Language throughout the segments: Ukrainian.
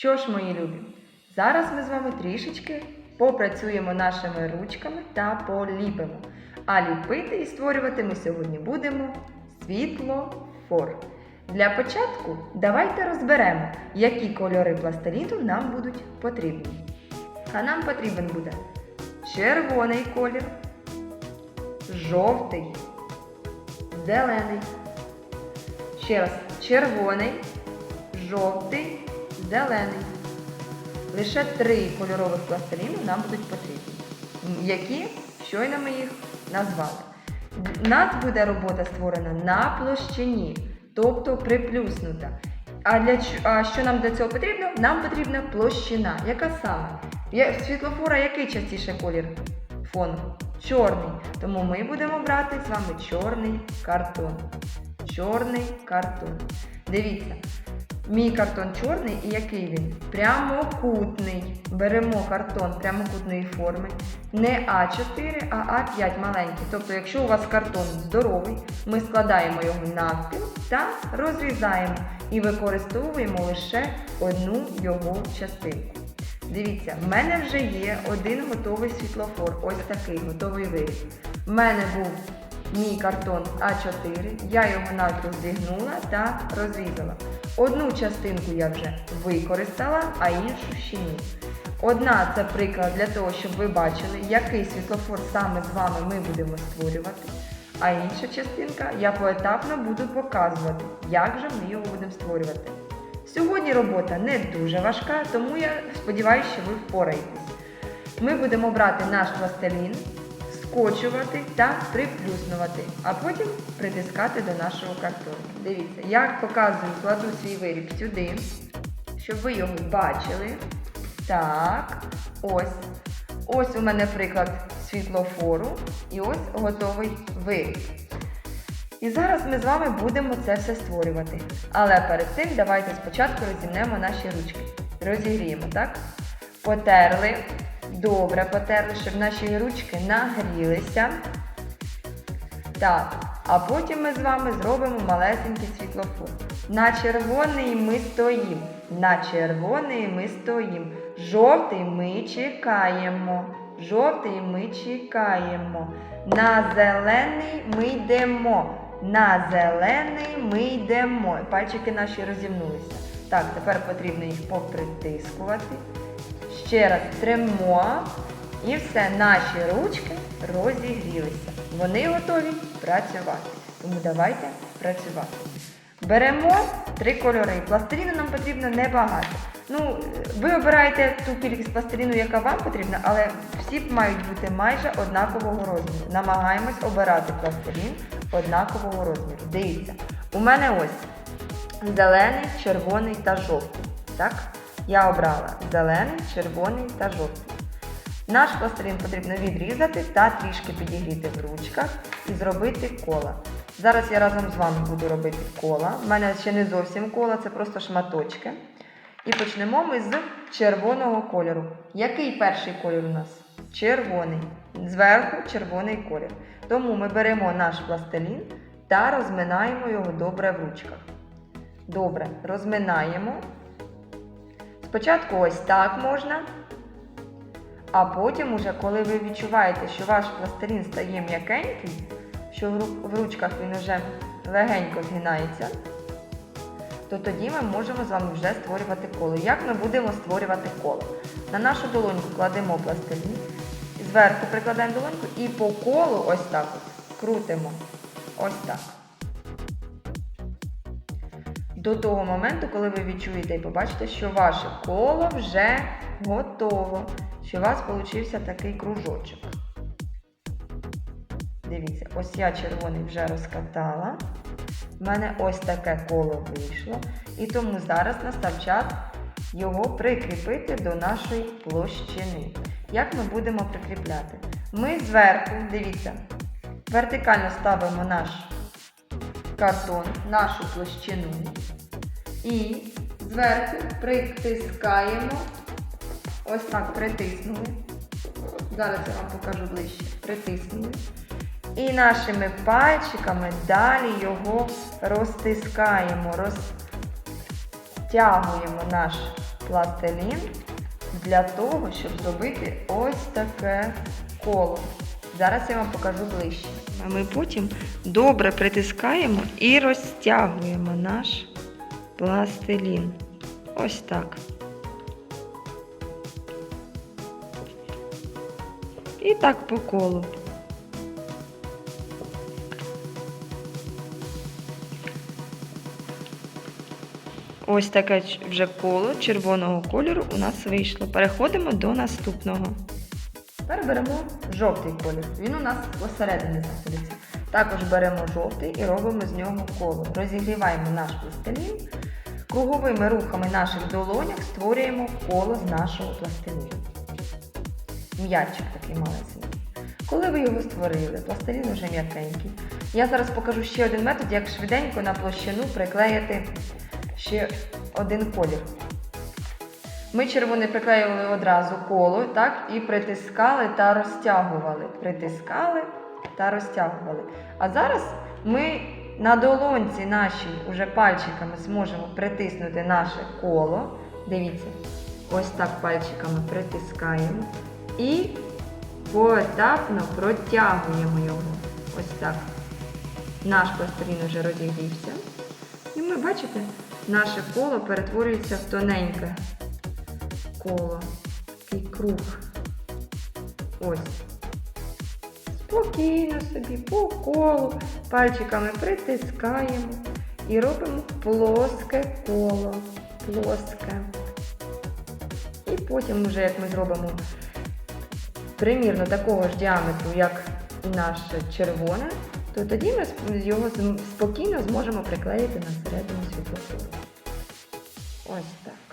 Що ж, мої любі, зараз ми з вами трішечки попрацюємо нашими ручками та поліпимо. А ліпити і створювати ми сьогодні будемо світлофор. Для початку давайте розберемо, які кольори пластиліну нам будуть потрібні. А нам потрібен буде червоний колір, жовтий, зелений. Ще раз, червоний, жовтий, зелений. Лише три кольорових пластиліну нам будуть потрібні. Які? Щойно ми їх назвали. У нас буде робота створена на площині, тобто приплюснута. А для а що нам для цього потрібно? Нам потрібна площина. Яка саме? В Світлофора який частіше колір фону? Чорний. Тому ми будемо брати з вами чорний картон. Чорний картон. Дивіться, мій картон чорний і який він? Прямокутний. Беремо картон прямокутної форми. Не А4, а А5 маленький. Тобто, якщо у вас картон здоровий, ми складаємо його навпіл та розрізаємо і використовуємо лише одну його частинку. Дивіться, в мене вже є один готовий світлофор, ось такий готовий виріб. В мене був мій картон А4, я його навпіл зігнула та розрізала. Одну частинку я вже використала, а іншу ще ні. Одна це приклад для того, щоб ви бачили, який світлофор саме з вами ми будемо створювати. А інша частинка я поетапно буду показувати, як же ми його будемо створювати. Сьогодні робота не дуже важка, тому я сподіваюся, що ви впораєтесь. Ми будемо брати наш пластилін, скочувати та приплюснувати, а потім притискати до нашого картону. Дивіться, я показую, кладу свій виріб сюди, щоб ви його бачили. Так, ось. Ось у мене приклад світлофору і ось готовий виріб. І зараз ми з вами будемо це все створювати. Але перед цим давайте спочатку розімнемо наші ручки. Розігріємо, так? Потерли. Добре потерли, щоб наші ручки нагрілися. Так, а потім ми з вами зробимо малесенький світлофор. На червоний ми стоїмо. На червоний ми стоїмо. Жовтий ми чекаємо. Жовтий ми чекаємо. На зелений ми йдемо. На зелений ми йдемо. Пальчики наші розімнулися. Так, тепер потрібно їх попритискувати. Ще раз тримо. І все, наші ручки розігрілися. Вони готові працювати. Тому давайте працювати. Беремо три кольори. Пластиліну нам потрібно небагато. Ну, ви обираєте ту кількість пластиліну, яка вам потрібна, але всі мають бути майже однакового розміру. Намагаємось обирати пластилін однакового розміру. Дивіться, у мене ось зелений, червоний та жовтий. Так? Я обрала зелений, червоний та жовтий. Наш пластилін потрібно відрізати та трішки підігріти в ручках і зробити кола. Зараз я разом з вами буду робити кола. У мене ще не зовсім кола, це просто шматочки. І почнемо ми з червоного кольору. Який перший колір у нас? Червоний. Зверху червоний колір. Тому ми беремо наш пластилін та розминаємо його добре в ручках. Добре, розминаємо. Спочатку ось так можна. А потім, уже, коли ви відчуваєте, що ваш пластилін стає м'якенький, що в ручках він вже легенько згинається, то тоді ми можемо з вами вже створювати коло. Як ми будемо створювати коло? На нашу долоньку кладемо пластилін, зверху прикладаємо долоньку і по колу ось так от крутимо. Ось так. До того моменту, коли ви відчуєте і побачите, що ваше коло вже готово, що у вас получився такий кружочок. Дивіться, ось я червоний вже розкатала. У мене ось таке коло вийшло. І тому зараз настав час його прикріпити до нашої площини. Як ми будемо прикріпляти? Ми зверху, дивіться, вертикально ставимо наш картон, нашу площину. І зверху притискаємо, ось так притиснули. Зараз я вам покажу ближче. Притиснули. І нашими пальчиками далі його розтискаємо, розтягуємо наш пластилін для того, щоб зробити ось таке коло. Зараз я вам покажу ближче. Ми потім добре притискаємо і розтягуємо наш пластилін. Ось так. І так по колу. Ось таке вже коло червоного кольору у нас вийшло. Переходимо до наступного. Тепер беремо жовтий колір. Він у нас посередині знаходиться. Також беремо жовтий і робимо з нього коло. Розігріваємо наш пластилін. Круговими рухами наших долонях створюємо коло з нашого пластиліну. М'ячик такий малесенький. Коли ви його створили, пластилін вже м'якенький. Я зараз покажу ще один метод, як швиденько на площину приклеїти ще один колір. Ми червоний приклеювали одразу коло, так, і притискали та розтягували. Притискали та розтягували. А зараз ми на долонці нашій уже пальчиками зможемо притиснути наше коло. Дивіться, ось так пальчиками притискаємо і поетапно протягуємо його. Ось так. Наш пластилін вже розігрівся. І ми бачите, наше коло перетворюється в тоненьке коло. Такий круг. Ось. Спокійно собі по колу пальчиками притискаємо і робимо плоске коло. Плоске. І потім, вже як ми зробимо примірно такого ж діаметру, як і наше червоне, то тоді ми його спокійно зможемо приклеїти на середину світлофору. Ось так.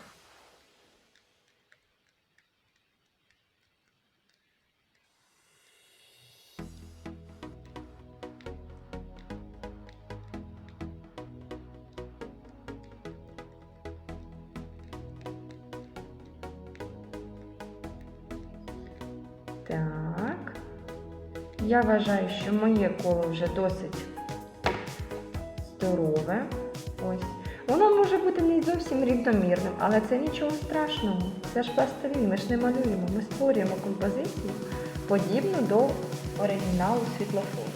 Так. Я вважаю, що моє коло вже досить здорове. Ось. Воно може бути не зовсім рівномірним, але це нічого страшного. Це ж пластилін, ми ж не малюємо, ми створюємо композицію подібну до оригіналу світлофору.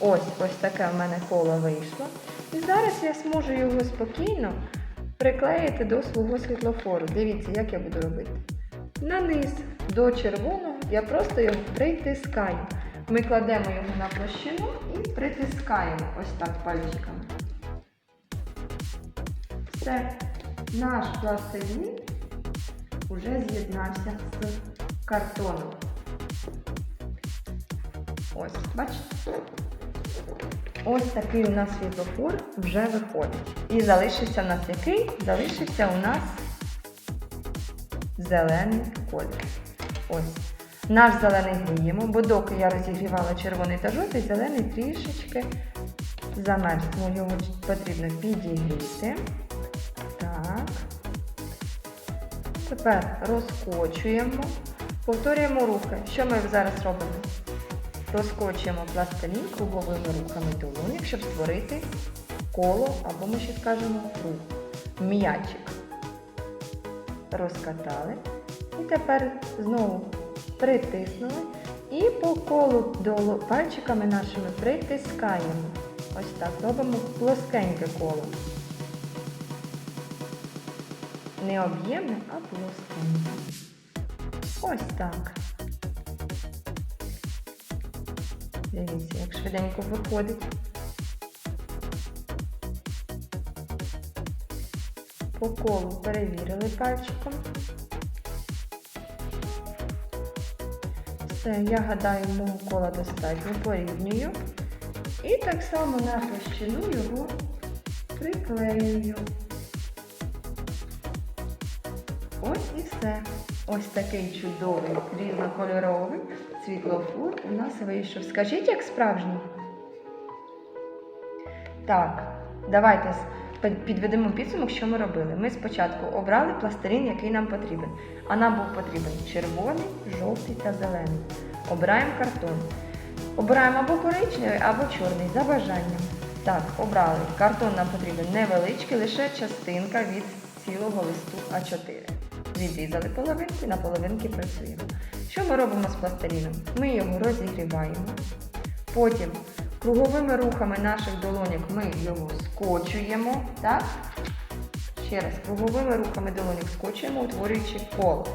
Ось ось таке в мене коло вийшло. І зараз я зможу його спокійно приклеїти до свого світлофору. Дивіться, як я буду робити. Наниз до червоного я просто його притискаю. Ми кладемо його на площину і притискаємо ось так пальчиками. Все, наш пластилін вже з'єднався з картоном. Ось, бачите? Ось такий у нас світлофор вже виходить. І залишився у нас який? Залишився у нас зелений колір. Ось. Наш зелений гріємо, бо доки я розігрівала червоний та жовтий, зелений трішечки замерз. Ну, його потрібно підігріти. Так. Тепер розкочуємо. Повторюємо рухи. Що ми зараз робимо? Розкочуємо пластилін круговими рухами долонік, щоб створити коло, або ми ще скажемо круг. М'ячик. Розкатали. І тепер знову притиснули. І по колу долу пальчиками нашими притискаємо. Ось так. Робимо плоскеньке коло. Не об'ємне, а плоскеньке. Ось так. Дивіться, як швиденько виходить. По колу перевірили пальчиком. Все, я гадаю, мого кола достатньо порівнюю. І так само на площину його приклеюю. Ось і все. Ось такий чудовий різнокольоровий світлофор у нас вийшов. Скажіть, як справжній? Так, давайте підведемо підсумок, що ми робили. Ми спочатку обрали пластилін, який нам потрібен. А нам був потрібен червоний, жовтий та зелений. Обираємо картон. Обираємо або коричневий, або чорний за бажанням. Так, обрали. Картон нам потрібен невеличкий, лише частинка від цілого листу А4. Відрізали половинки, на половинки працюємо. Що ми робимо з пластиліном? Ми його розігріваємо. Потім круговими рухами наших долоньок ми його скочуємо. Так? Ще раз, круговими рухами долоньок скочуємо, утворюючи коло.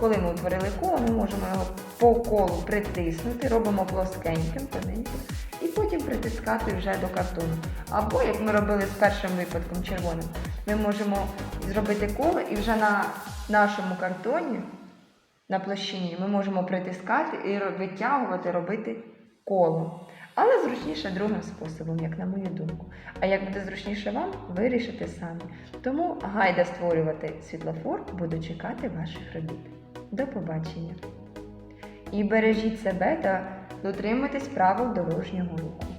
Коли ми утворили коло, ми можемо його по колу притиснути, робимо плоскеньким, тоненьким, і потім притискати вже до картону. Або, як ми робили з першим випадком червоним, ми можемо зробити коло і вже на нашому картоні, на площині, ми можемо притискати і витягувати, робити коло. Але зручніше другим способом, як на мою думку. А як буде зручніше вам, вирішите самі. Тому гайда створювати світлофор, буду чекати ваших робіт. До побачення! І бережіть себе та дотримуйтесь правил дорожнього руху.